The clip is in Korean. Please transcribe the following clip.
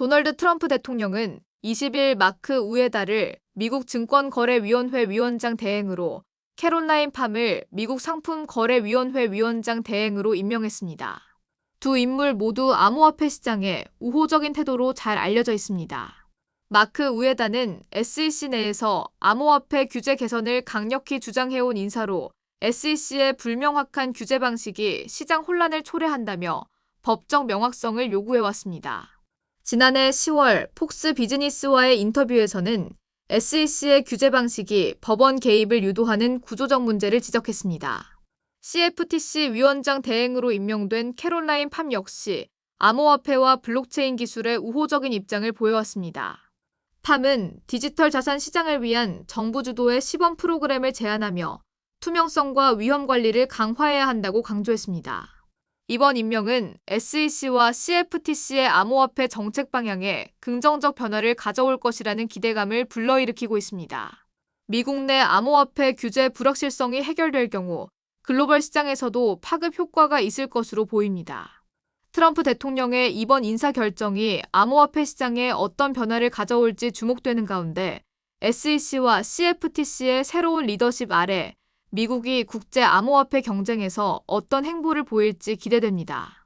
도널드 트럼프 대통령은 20일 마크 우에다를 미국 증권거래위원회 위원장 대행으로 캐롤라인 팜을 미국 상품거래위원회 위원장 대행으로 임명했습니다. 두 인물 모두 암호화폐 시장에 우호적인 태도로 잘 알려져 있습니다. 마크 우에다는 SEC 내에서 암호화폐 규제 개선을 강력히 주장해온 인사로 SEC의 불명확한 규제 방식이 시장 혼란을 초래한다며 법적 명확성을 요구해왔습니다. 지난해 10월 폭스 비즈니스와의 인터뷰에서는 SEC의 규제 방식이 법원 개입을 유도하는 구조적 문제를 지적했습니다. CFTC 위원장 대행으로 임명된 캐롤라인 팜 역시 암호화폐와 블록체인 기술에 우호적인 입장을 보여왔습니다. 팜은 디지털 자산 시장을 위한 정부 주도의 시범 프로그램을 제안하며 투명성과 위험 관리를 강화해야 한다고 강조했습니다. 이번 임명은 SEC와 CFTC의 암호화폐 정책 방향에 긍정적 변화를 가져올 것이라는 기대감을 불러일으키고 있습니다. 미국 내 암호화폐 규제 불확실성이 해결될 경우 글로벌 시장에서도 파급 효과가 있을 것으로 보입니다. 트럼프 대통령의 이번 인사 결정이 암호화폐 시장에 어떤 변화를 가져올지 주목되는 가운데 SEC와 CFTC의 새로운 리더십 아래 미국이 국제 암호화폐 경쟁에서 어떤 행보를 보일지 기대됩니다.